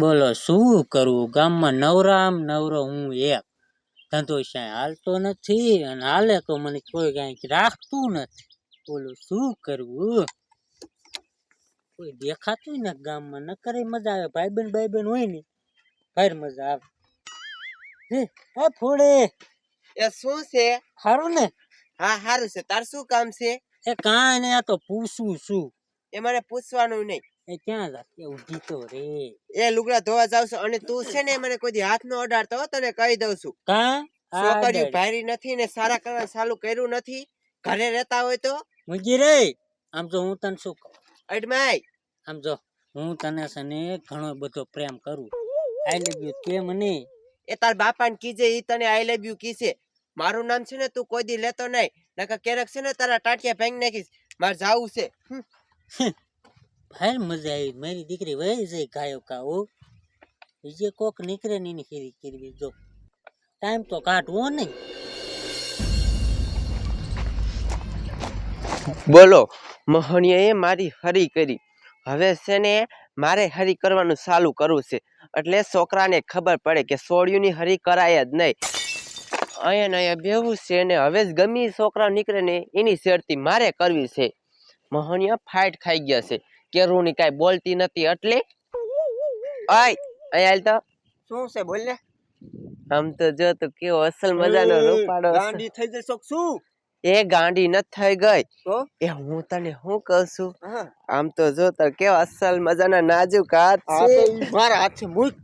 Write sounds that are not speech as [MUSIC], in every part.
બોલો શું કરવું ગામમાં નવરામ નવરો હું એક. ધંધો ક્યાંય હાલતો નથી અને હાલે તો મને કોઈ કાંઈક રાખતું નથી. બોલો શું કરવું? કોઈ દેખાતું ને ગામમાં. ન કરે મજા આવે. ભાઈબંધ ભાઈબંધ હોય ને ફેર મજા આવે. હે આ ફોડે. એ શું છે? સારું ને? હા સારું છે. તાર શું કામ છે? એ કાંઈ નહીં આ તો પૂછું છું. એ મને પૂછવાનું નહીં. એ ક્યાં જા એ ઊભી તો રે. એ લુગડા ધોવા જાવ છું અને તું છે ને મને કોઈ હાથ નો અડાડતો હો, તને કહી દઉં છું. કા? છોકરીઓ ભારી નથી ને સારા કરવા ચાલુ કર્યું નથી ઘરે રહેતા હોય તો? મુજી રે આમ જો હું તને શું કહું? અડમાય. આમ જો હું તને છે ને ઘણો બધો પ્રેમ કરું. આઈ લવ યુ કે મને? એ તાર બાપાને કીજે ઈ તને આઈ લવ યુ કીસે મારું નામ છે ને તું કોઈ દી લેતો નહીં. નકર ક્યારેક છે ને તારા ટાટિયા ભાંગી નાખીશ. મારે જાવું છે. ભાઈ મજા આવી. મારી દીકરી વહી જાય ગાયો કાઉ બીજે કોક નીકળે ને એની ખીરી કરવી. જો ટાઈમ તો કાઢવો નહીં. બોલો મોહનીએ મારી હરી કરી. હવે છે ને મારે હરી કરવાનું ચાલુ કરવું છે. એટલે છોકરાને ખબર પડે કે સોળિયુંની હરી કરાય જ નહીં. અહીંયા ને અહીંયા બેવું છે ને હવે જ ગમી છોકરા નીકળે ને એની શેરતી મારે કરવી છે. મોહનિયા ફાઇટ ખાઈ ગયા છે. કેરુની કાંઈ બોલતી નથી એટલે? આય અહીંયા હાલ તો. શું છે બોલ ને. આમ તો જો તો કેવો અસલ મજાનો ગાંડી થઈ જશો કે શું? એ ગાંડી નથી થઈ ગઈ. એ હું તને શું કહું છું? આમ તો જો તો કેવા અસલ મજાના નાજુક હાથ છે. મારા હાથે મૂક.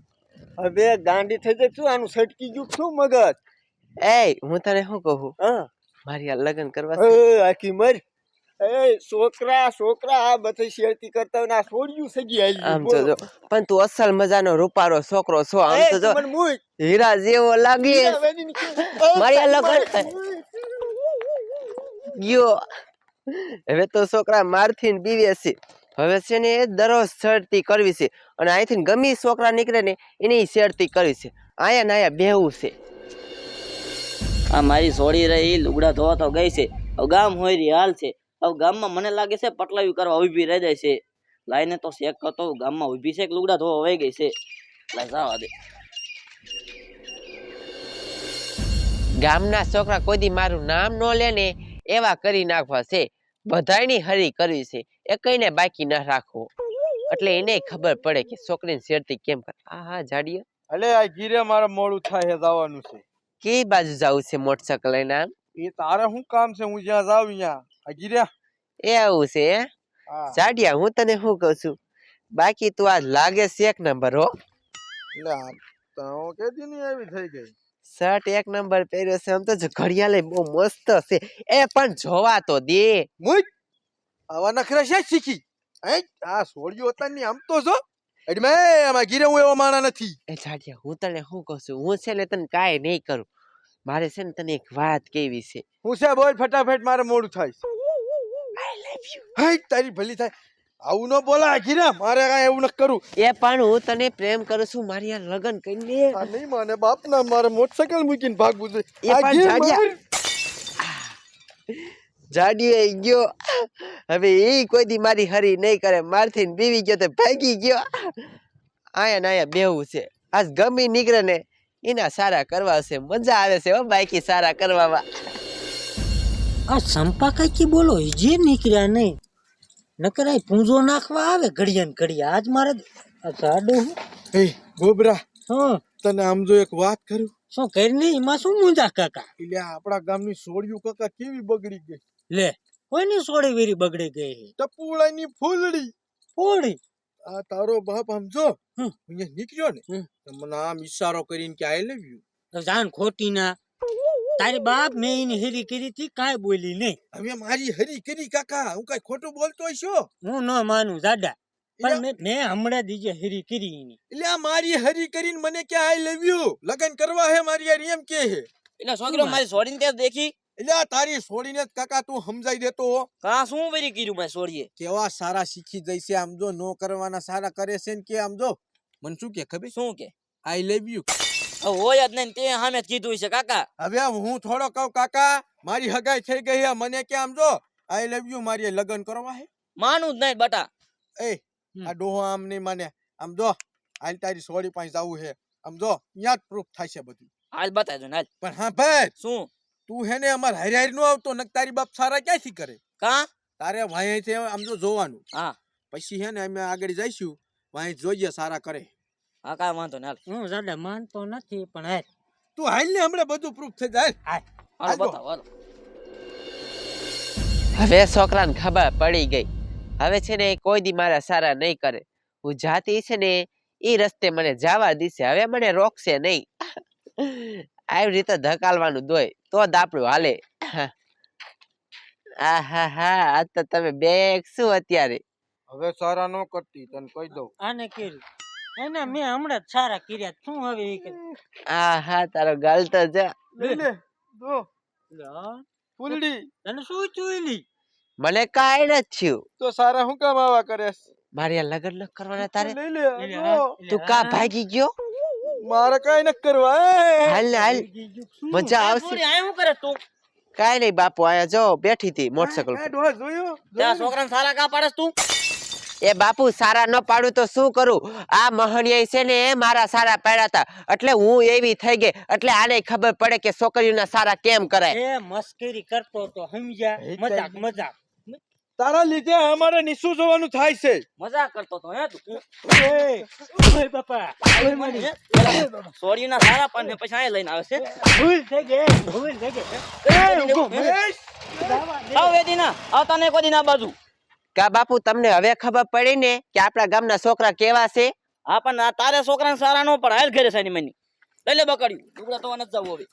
હવે ગાંડી થઈ જાય છું આનું સટકી ગયું શું મગજ? એ હું તને શું કહું? હા. મારી આ લગ્ન કરવા છે. આખી મર. એ છોકરા છોકરા આ બધી શેરતી કરતા હોય છોડ્યું સગી આલી આમ તો જો પણ તું અસલ મજાનો રૂપારો છોકરો છો આમ તો જો હીરા જેવો લાગે. [LAUGHS] મારી લગન ગયો. હવે તો છોકરા મારથી બીવે છે. હવે છે ને દરરોજ શેરતી કરવી છે. અને અહીંથી ગમી છોકરા નીકળે ને એની શેરતી કરવી છે. આયા ને આયા બેહવું છે. આ મારી સોડી રહી લુગડા ધોવા તો ગઈ છે. ગામ હોય રહી હાલ છે. હવે ગામમાં મને લાગે છે પટલાવી કરવા ઊભી રહી જાય છે. લાઈને તો શેક કરતો ગામમાં ઊભી છે કે લુગડા ધોવા વહી ગઈ છે. લાઈ જવા દે. ગામના છોકરા કોઈ દી મારું નામ ન લે ને એવા કરી નાખવા છે. બધાયની હરી કરવી છે. એ કઈને બાકી ન રાખવો. એટલે એને ખબર પડે કે છોકરીને શેરતી કેમ કરે. આ હા જાડીએ. અલે આ ગીરે મારે મોડું થાય છે જવાનું છે. કે બાજુ જવું છે મોટરસાયકલ લઈને આમ? એ તારે શું કામ છે? હું જ્યાં જાઉં ત્યાં આ ગીરે એ આવું છે? જાડિયા હું તને શું કહું છું? બાકી તું આ લાગે છે એક નંબર હો. શર્ટ એક નંબર પહેર્યો છે આમ તો ઘડિયાળ બહુ મસ્ત છે. એ પણ જોવા તો દે. મુઈ! આવા નખરા છે શીખી? આ સોડિયો હતા ની આમ તો જો. એટલે મેં આમાં ગીરે હું એવા માણા નથી. એ જાડિયા હું તને શું કહું છું? હું છે ને તને કાંઈ નહીં કરું. મારે છે ને તને એક વાત કેવી છે. હું છે બોલ ફટાફટ મારે મોડું થાય આઈ લવ યુ હે તારી ભલી થાય. આવું ન બોલા ગીરે મારે કાંઈ એવું ન કરું. એ પણ હું તને પ્રેમ કરું છું મારી આ લગ્ન કરી લે. આ નહીં માને બાપ ના મારે મોટરસાયકલ મૂકીને ભાગવું છે. એ પણ જાડિયા. જાડિયો એ ગયો. હવે એ કોઈ દી મારી હરી નહીં કરે. મારથી બીવી ગયો તો ભાગી ગયો. આયા ને આયા બેવું છે. આજ ગમી નીકળે ને એના સારા કરવા છે મજા આવે છે હો બાકી સારા કરવામાં. આ સંપા કાંઈકી બોલો જે નીકળ્યા નહીં નકર આ પૂંજો નાખવા આવે ઘડિયા ને ઘડિયા. આજ મારે હું. એ ગોબરા હા. તને આમ જો એક વાત કરું? શું કરી નહીં એમાં શું મૂંઝા કાકા? એટલે આપણા ગામની સોડિયું કાકા કેવી બગડી ગઈ? લે કોઈની સોળી વેરી બગડી ગઈ ટપુડાની ફૂલડી. ફોડી આ તારો બાપ સમજો. અહીંયા નીકળ્યો ને મને આમ ઈશારો કરીને કે આઈ લવ યુ તો જાન ખોટી ના તારી બાપ મેં એની હેરી કરી હતી કાંઈ બોલી નહીં. હવે મારી હરી કરી કાકા હું કઈ ખોટું બોલતો છો હું ન માનું જાડા. પણ મેં મેં હમણાં દીજે હરી કરી એની. એટલે આ મારી હરી કરીને મને કે આઈ લવ યુ લગન કરવા હે મારી યાર એમ કે હે. એટલે છોકરો મારી છોડીને ત્યાં દેખી. એટલે તારી છોડીને કાકા તું સમજાઈ દેતો કા શું વેરી કર્યું મેં છોડીએ કેવા સારા શીખી જાય છે આમ જો નો કરવાના સારા કરે છે ને કે આમ જો. મને શું કે ખબર? શું કે? આઈ લવ યુ હોય જ નહીં તે સામે કીધું છે કાકા. હવે હું થોડો કહું કાકા મારી હગાઈ થઈ ગઈ હે મને કે આમ જો આઈ લવ યુ મારી લગન કરવા હે. માનું જ નહીં બટા. એ આ ડોહો આમ નહીં માને. આમ જો હાલ તારી સોડી પાસે જવું છે આમ જો ત્યાં જ પ્રૂફ થાય છે બધું. હાલ બતાવજો હાલ. પણ હા ભાઈ! શું? તું હે ને અમાર હારી હારી નો આવતો નક તારી બાપ સારા ક્યાંથી કરે? કા? તારે વાંહે છે આમ જો જોવાનું. હા. પછી હે ને અમે આગળ જઈશું વાંહે જોઈએ સારા કરે. હા કાંઈ વાંધો ના હું જાડે માનતો નથી પણ હે તું હાલ ને હમણાં બધું પ્રૂફ થઈ જાય હાલ. બતાવ બતાવો હાલો. હવે છોકરાને ખબર પડી ગઈ. હવે છે ને કોઈ દી મારા સારા નહીં કરે. હું જાતી છે ને એ રસ્તે મને જવા દીશે. હવે મને રોકશે નહીં. આવી રીતે ધકાલવાનું દોય તો જ આપણું હાલે. [COUGHS] આ હા હા આ તો તમે બે શું અત્યારે? હવે સારા નો કરતી તને કહી દઉં. આને કેરી એને મેં હમણાં જ સારા કર્યા શું હવે એ કે? આ હા તારો ગાલ તો જા લે. લે જો ફૂલડી. તને શું જોઈલી મને કાઈ ન થયું. તો સારા હું કામ આવા કરે? મારે આ લગ્ન ન કરવાના તારે? તું કા ભાગી ગયો? મારે કઈ ન કરવા હાલ ને હાલ. મજા આવશે. શું કરે તું? કાંઈ નહીં બાપુ આયા જો બેઠી હતી મોટરસાયકલ ત્યાં? છોકરાને સારા કા પાડસ તું? એ બાપુ સારા ન પાડું તો શું કરું? આ મહણિયા છે ને એ મારા સારા પાડ્યા હતા. એટલે હું એવી થઈ ગઈ. એટલે આને ખબર પડે કે છોકરીઓના સારા કેમ કરાય. એ મસ્કરી કરતો તો સમજ્યા? મજાક મજાક. તારા લીધે અમારે નિસુ જોવાનું થાય છે. મજા કરતો તો હે તું? એ, ઓય બાપા ઓય મારી. સોરીના સારા પાન ને પછી અહીંયા લઈને આવે છે. ભૂલ થઈ ગઈ ભૂલ થઈ ગઈ. એ ઉગો આવ વેદીના આવ તને કોઈ ના બાજુ. કા બાપુ તમને હવે ખબર પડી ને કે આપણા ગામના છોકરા કેવા છે? હા પણ આ તારે છોકરાને સારા નો પણ હાલ ઘરે સાની મની લઈ લે બકડ્યું લુગડા તો ન જાવ હવે.